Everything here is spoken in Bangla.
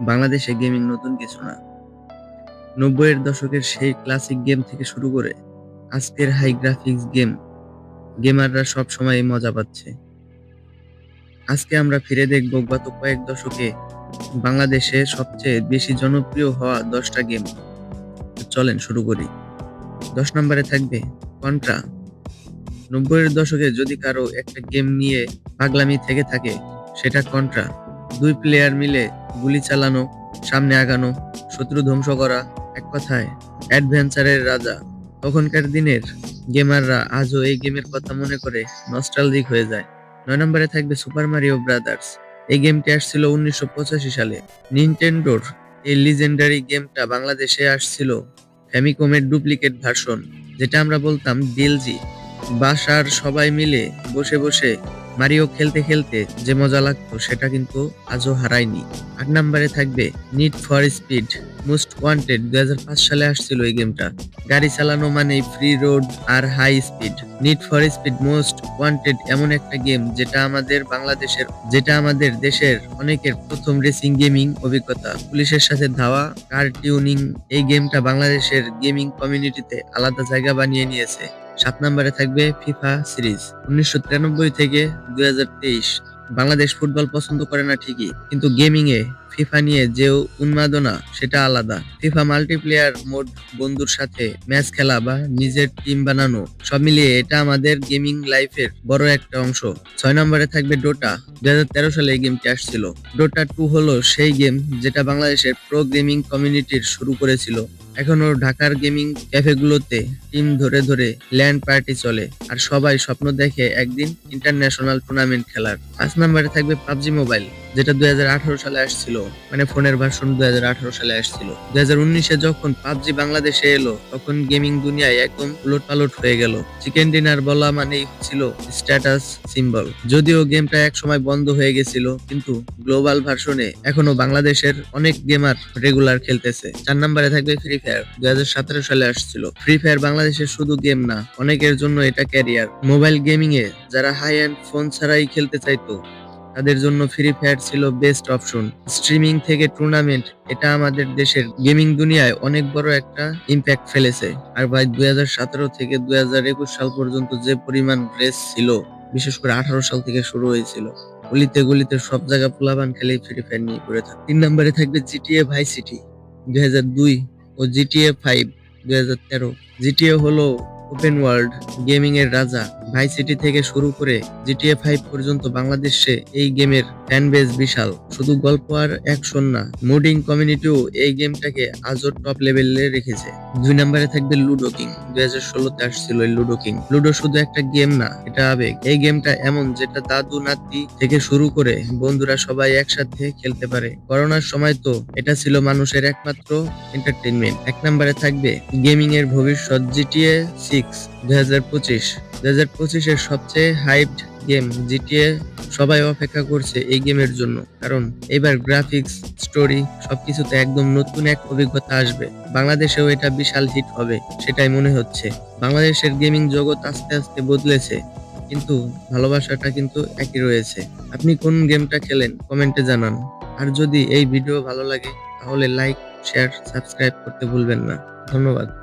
বাংলাদেশে গেমিং নতুন কিছু না। নব্বইয়ের দশকের সেই ক্লাসিক গেম থেকে শুরু করে আজকের হাই গ্রাফিক্স গেম গেমাররা সব সময় মজা পাচ্ছে। আজকে আমরা ফিরে দেখব গত কয়েক দশকে বাংলাদেশে সবচেয়ে বেশি জনপ্রিয় হওয়া দশটা গেম চলেন শুরু করি। দশ নম্বরে থাকবে কন্ট্রা। নব্বইয়ের দশকে যদি কারও একটা গেম নিয়ে পাগলামি থেকে থাকে, সেটা কন্ট্রা। দুই প্লেয়ার মিলে গুলি চালানো, সামনে আগানো, শত্রু ধ্বংস করা এক কথায় অ্যাডভেঞ্চারের রাজা। তখনকার দিনের গেমাররা আজও এই গেমের কথা মনে করে নস্টালজিক হয়ে যায়। নয় নম্বরে থাকবে সুপার মারিও ব্রাদার্স এই গেমটি আসছিল উনিশশো পঁচাশি সালে। নিনটেন্ডোর এই লিজেন্ডারি গেমটা বাংলাদেশে আসছিল ফ্যামিকমের ডুপ্লিকেট ভার্সন যেটা আমরা বলতাম ডিএলজি বাসার সবাই মিলে বসে বসে মারিও খেলতে খেলতে যে মজা লাগতো সেটা কিন্তু আজও হারায়নি। আট নম্বরে থাকবে need for speed most wanted দুই সালে আসছিল এই গেমটা। গাড়ি চালানো মানে free road R high speed need for speed most wanted এমন একটা গেম যেটা আমাদের বাংলাদেশের, যেটা আমাদের দেশের অনেকের প্রথম রেসিং গেমিং অভিজ্ঞতা। পুলিশের সাথে ধাওয়া, কার টিউনিং এই গেমটা বাংলাদেশের গেমিং কমিউনিটিতে আলাদা জায়গা বানিয়ে নিয়েছে। সাত নম্বরে থাকবে ফিফা সিরিজ। উনিশশো তিরানব্বই থেকে দুই হাজার তেইশ। বাংলাদেশ ফুটবল পছন্দ করে না ঠিকই, কিন্তু গেমিং এ ফিফা নিয়ে যে উন্মাদনা, সেটা আলাদা। ফিফা মাল্টিপ্লেয়ার মোড বন্ধুর সাথে ম্যাচ খেলা বা নিজের টিম বানানো, সব মিলিয়ে এটা আমাদের গেমিং লাইফের বড় একটা অংশ। ছয় নম্বরে থাকবে ডোটা দুই হাজার তেরো সালে এই গেমটি আসছিল। ডোটা টু হলো সেই গেম যেটা বাংলাদেশের প্রো গেমিং কমিউনিটির শুরু করেছিল। এখনও ঢাকার গেমিং ক্যাফেগুলোতে টিম ধরে ধরে ল্যান্ড পার্টি চলে, আর সবাই স্বপ্ন দেখে একদিন ইন্টারন্যাশনাল টুর্নামেন্ট খেলার। পাঁচ নম্বরে থাকবে পাবজি মোবাইল যেটা দুই হাজার আঠারো সালে আসছিল মানে ফোনের ভার্সন দুই হাজার আঠারো সালে আসছিল। দুই উনিশে যখন পাবজি বাংলাদেশে এলো, তখন গেমিং দুনিয়ায় একদম উলট পালট হয়ে গেল। চিকেন ডিনার বলা মানেই ছিল স্ট্যাটাস সিম্বল যদিও গেমটা এক সময় বন্ধ হয়ে গেছিল, কিন্তু গ্লোবাল ভার্সনে এখনও বাংলাদেশের অনেক গেমার রেগুলার খেলতেছে। চার নম্বরে থাকবে ফ্রি ফায়ার দুই হাজার সতেরো সালে আসছিল। ফ্রি ফায়ার বাংলাদেশের শুধু গেম না, অনেকের জন্য এটা ক্যারিয়ার মোবাইল গেমিং এ যারা হাই এন্ড ফোন ছাড়াই খেলতে চাইতো তাদের জন্য ফ্রি ফায়ার ছিল বেস্ট অপশন স্ট্রিমিং থেকে টুর্নামেন্ট এটা আমাদের দেশের গেমিং দুনিয়ায় অনেক বড় একটা ইম্প্যাক্ট ফেলেছে। আর ভাই, দুই হাজার সতেরো থেকে দুই হাজার একুশ সাল পর্যন্ত যে পরিমাণ রেস ছিল, বিশেষ করে আঠারো সাল থেকে শুরু হয়েছিল, গলিতে গলিতে সব জায়গা পোলাবান খেলেই ফ্রি ফায়ার নিয়ে পড়ে থাকে তিন নম্বরে থাকবে জিটিএ ভাই সিটি দুই হাজার দুই, ও জিটিএ ফাইভ দুই হাজার তেরো। জিটিএ হলো ওপেন ওয়ার্ল্ড গেমিং এর রাজা। ভাই সিটি থেকে শুরু করে জিটিএ ফাইভ পর্যন্ত বাংলাদেশে এই গেমের ফ্যান বেস বিশাল। শুধু গল্প আর অ্যাকশন না মুডিং কমিউনিটিও এই গেমটাকে আজও টপ লেভেলে রেখেছে। দুই নম্বরে থাকবে লুডো কিং দুই হাজার ষোলোতে আসছিল এই লুডো কিং লুডো শুধু একটা গেম না, এটা আবেগ। এই গেমটা এমন যেটা দাদু, নাতি থেকে শুরু করে বন্ধুরা সবাই একসাথে খেলতে পারে। করোনার সময় তো এটা ছিল মানুষের একমাত্র এন্টারটেনমেন্ট এক নম্বরে থাকবে গেমিং এর ভবিষ্যৎ, জিটিএ সিক্স, দুই হাজার পঁচিশ। দুই হাজার পঁচিশের সবচেয়ে হাইপড গেম জিটিএ সবাই অপেক্ষা করছে এই গেমের জন্য। কারণ এবার গ্রাফিক্স স্টোরি সবকিছুতে একদম নতুন এক অভিজ্ঞতা আসবে। বাংলাদেশেও এটা বিশাল হিট হবে, সেটাই মনে হচ্ছে। বাংলাদেশের গেমিং জগৎ আস্তে আস্তে বদলেছে, কিন্তু ভালোবাসাটা কিন্তু একই রয়েছে। আপনি কোন গেমটা খেলেন, কমেন্টে জানান। আর যদি এই ভিডিও ভালো লাগে, তাহলে লাইক শেয়ার সাবস্ক্রাইব করতে ভুলবেন না। ধন্যবাদ।